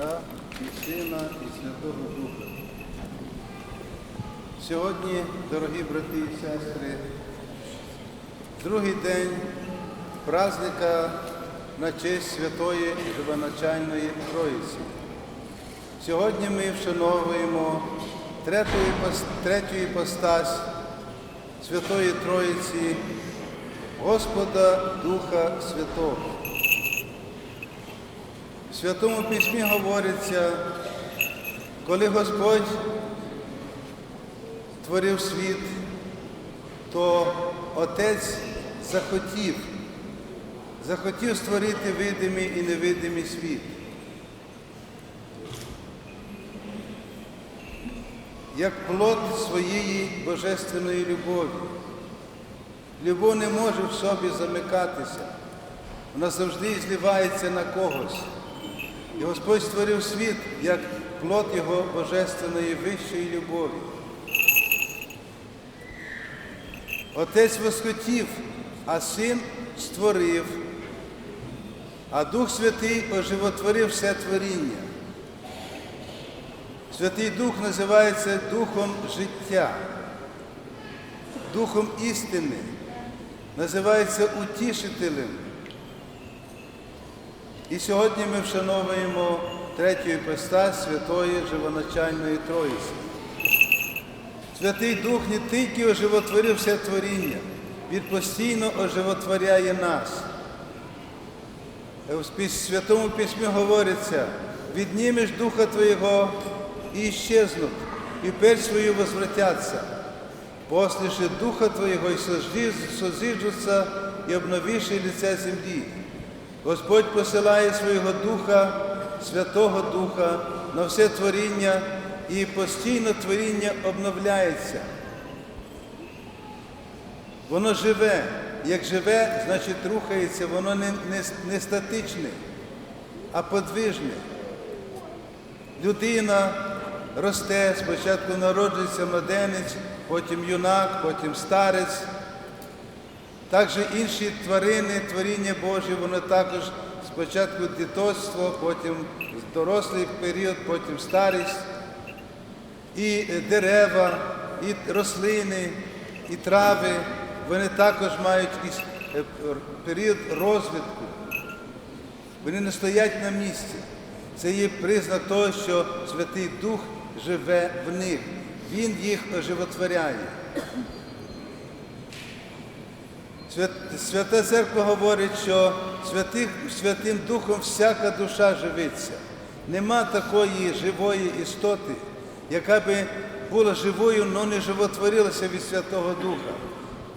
Отця і Сина, і Святого Духа. Сьогодні, дорогі брати і сестри, другий день праздника на честь Святої Живоначальної Троїці. Сьогодні ми вшановуємо третю, іпос- іпостась Святої Троїці, Господа Духа Святого. В Святому Письмі говориться, коли Господь творив світ, то Отець захотів, захотів створити видимий і невидимий світ. Як плод своєї божественної любові. Любов не може в собі замикатися, вона завжди зливається на когось. І Господь створив світ як плод Його божественної вищої любові. Отець восхотів, а син створив, а Дух Святий оживотворив все творіння. Святий Дух називається Духом життя, Духом істини, називається утішителем. І сьогодні ми вшановуємо третю іпостась Святої Живоначальної Троїці. Святий Дух не тільки оживотворив все творіння, Він постійно оживотворяє нас. В Святому Письмі говориться, віднімеш Духа Твоєго і іщезнуть, і перш свою возвратяться. Посліши Духа Твоєго і созиждуться, і обновіши лице землі. Господь посилає свого Духа, Святого Духа на все творіння, і постійно творіння обновляється. Воно живе. Як живе, значить рухається, воно не, не, не статичне, а подвижне. Людина росте, спочатку народжується младенець, потім юнак, потім старець. Також інші тварини, творіння Божі, воно також спочатку дитоцтво, потім дорослий період, потім старість. І дерева, і рослини, і трави, вони також мають якийсь е, період розвитку. Вони не стоять на місці. Це є признак того, що Святий Дух живе в них. Він їх оживотворяє. Свят- Свята Церква говорить, що Святим Духом всяка душа живиться. Нема такої живої істоти, яка би була живою, але не животворилася від Святого Духа,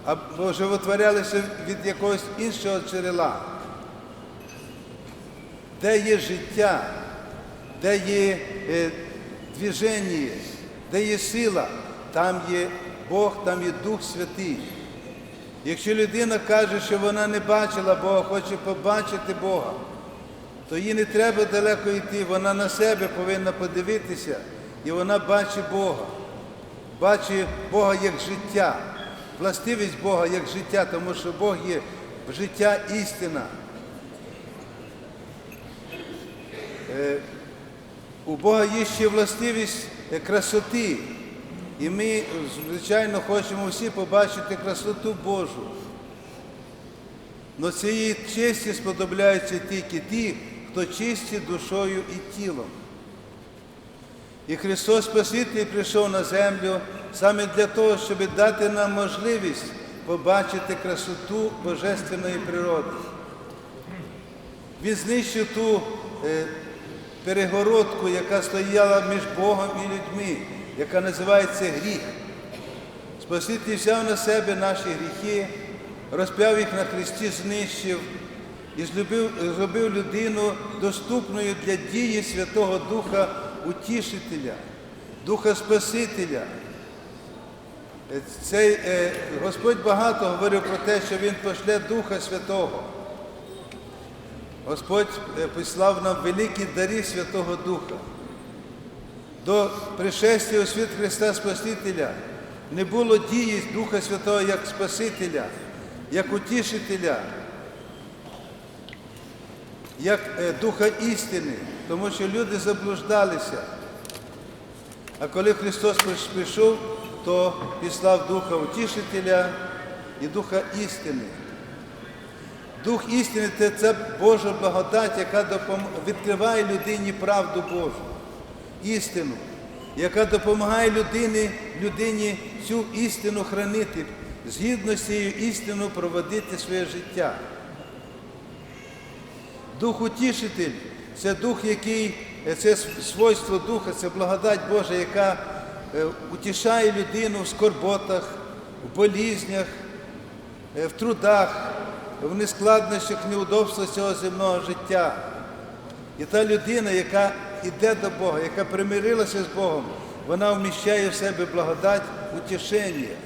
або животворялася від якогось іншого джерела. Де є життя, де є е, движення, де є сила, там є Бог, там є Дух Святий. Якщо людина каже, що вона не бачила Бога, хоче побачити Бога, то їй не треба далеко йти, вона на себе повинна подивитися, і вона бачить Бога. Бачить Бога як життя, властивість Бога як життя, тому що Бог є життя істина. Е, У Бога є ще властивість красоти. І ми, звичайно, хочемо всі побачити красоту Божу. Но цієї честі сподобляються тільки ті, хто чисті душою і тілом. І Христос Спаситель прийшов на землю саме для того, щоб дати нам можливість побачити красоту Божественної природи. Він знищив ту е, перегородку, яка стояла між Богом і людьми, яка називається гріх. Спаситель взяв на себе наші гріхи, розп'яв їх на Христі, знищив і злюбив, зробив людину доступною для дії Святого Духа Утішителя, Духа Спасителя. Е, Цей, е, Господь багато говорив про те, що Він пошле Духа Святого. Господь е, послав нам великі дари Святого Духа. До пришестя у світ Христа Спасителя не було дії Духа Святого як Спасителя, як утішителя, як е, Духа істини. тому що люди заблуждалися. А коли Христос прийшов, то післав Духа Утішителя і Духа істини. Дух істини це, Божа благодать, яка відкриває людині правду Божу, істину, яка допомагає людині, людині цю істину хранити, згідно з цією істиною проводити своє життя. Дух утішитель це дух, який, е, це свойство духа, це благодать Божа, яка е, утішає людину в скорботах, в болізнях, е, в трудах, в нескладнощах, неудобствах цього земного життя. І та людина, яка йде до Бога, яка примирилася з Богом, вона вміщає в себе благодать утішення.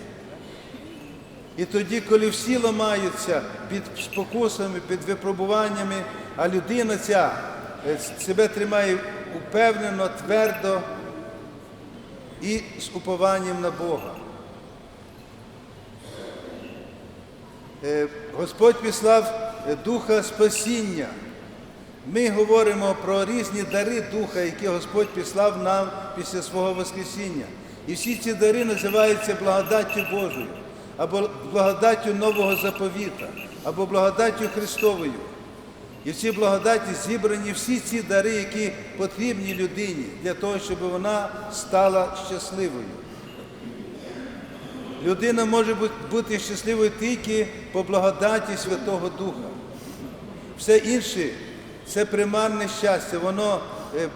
І тоді, коли всі ламаються під спокусами, під випробуваннями, а людина ця е, себе тримає упевнено, твердо і з упованням на Бога. Е, Господь післав е, Духа спасіння. Ми говоримо про різні дари Духа, які Господь післав нам після свого Воскресіння. І всі ці дари називаються благодаттю Божою, або благодаттю Нового заповіта, або благодаттю Христовою. І в цій благодаті зібрані всі ці дари, які потрібні людині для того, щоб вона стала щасливою. Людина може бути щасливою тільки по благодаті Святого Духа. Все інше це примарне щастя, воно е,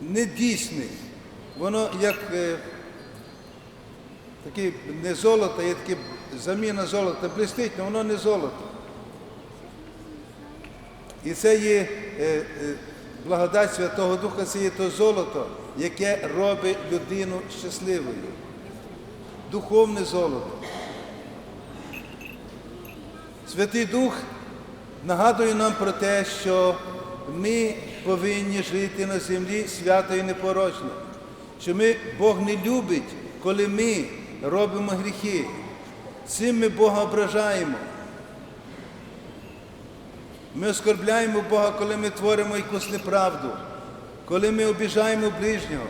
не дійсне, воно як е, таке не золото, є таке заміна золота, блистить, але воно не золото. І це є е, благодать Святого Духа, це є то золото, яке робить людину щасливою. Духовне золото. Святий Дух нагадує нам про те, що ми повинні жити на землі свято і непорочно. Що ми, Бог не любить, коли ми робимо гріхи. Цим ми Бога ображаємо. Ми оскорбляємо Бога, коли ми творимо якусь неправду, коли ми обіжаємо ближнього,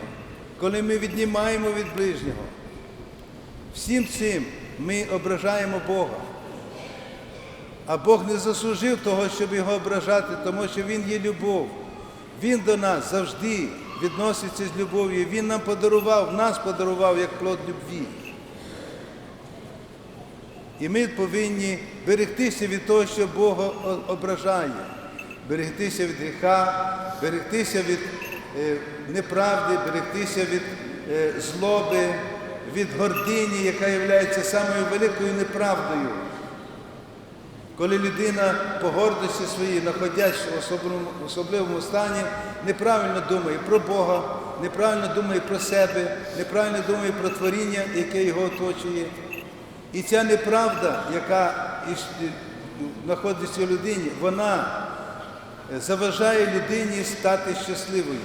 коли ми віднімаємо від ближнього. Всім цим ми ображаємо Бога. А Бог не заслужив того, щоб його ображати, тому що Він є любов. Він до нас завжди відноситься з любов'ю. Він нам подарував, нас подарував як плод любві. І ми повинні берегтися від того, що Бога ображає, берегтися від гріха, берегтися від е, неправди, берегтися від е, злоби, від гордині, яка є самою великою неправдою. Коли людина по гордості своїй, особливому, в особливому стані, неправильно думає про Бога, неправильно думає про себе, неправильно думає про творіння, яке його оточує. І ця неправда, яка знаходиться в людині, вона е, заважає людині стати щасливою.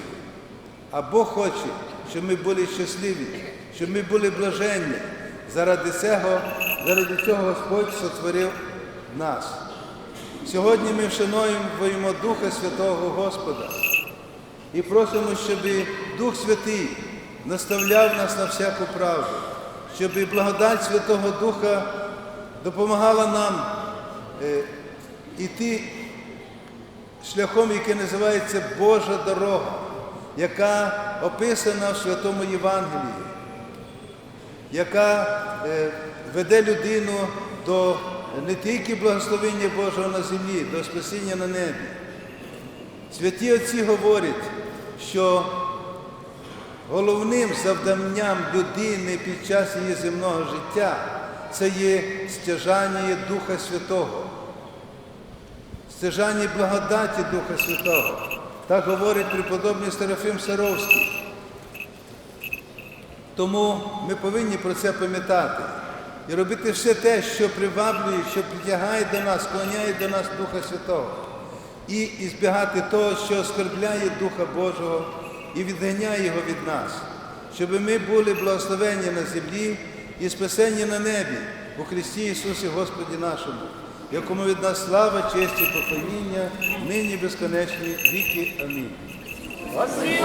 А Бог хоче, щоб ми були щасливі, щоб ми були блаженні. Заради цього, заради цього Господь сотворив нас. Сьогодні ми вшановуємо Духа Святого Господа і просимо, щоб Дух Святий наставляв нас на всяку правду, щоб благодать Святого Духа допомагала нам е, іти шляхом, який називається Божа дорога, яка описана в Святому Євангелії, яка е, веде людину до не тільки благословення Божого на землі, до спасіння на небі. Святі Отці говорять, що головним завданням людини під час її земного життя це є стяжання Духа Святого, стяжання благодаті Духа Святого. Так говорить преподобний Серафим Саровський. Тому ми повинні про це пам'ятати і робити все те, що приваблює, що притягає до нас, склоняє до нас Духа Святого. І, і збігати того, що оскорбляє Духа Божого і відганяє його від нас, щоб ми були благословені на землі і спасені на небі у Христі Ісусі Господі нашому. якому від нас слава, честь і поклоніння, нині безконечні віки. Амінь. Господи,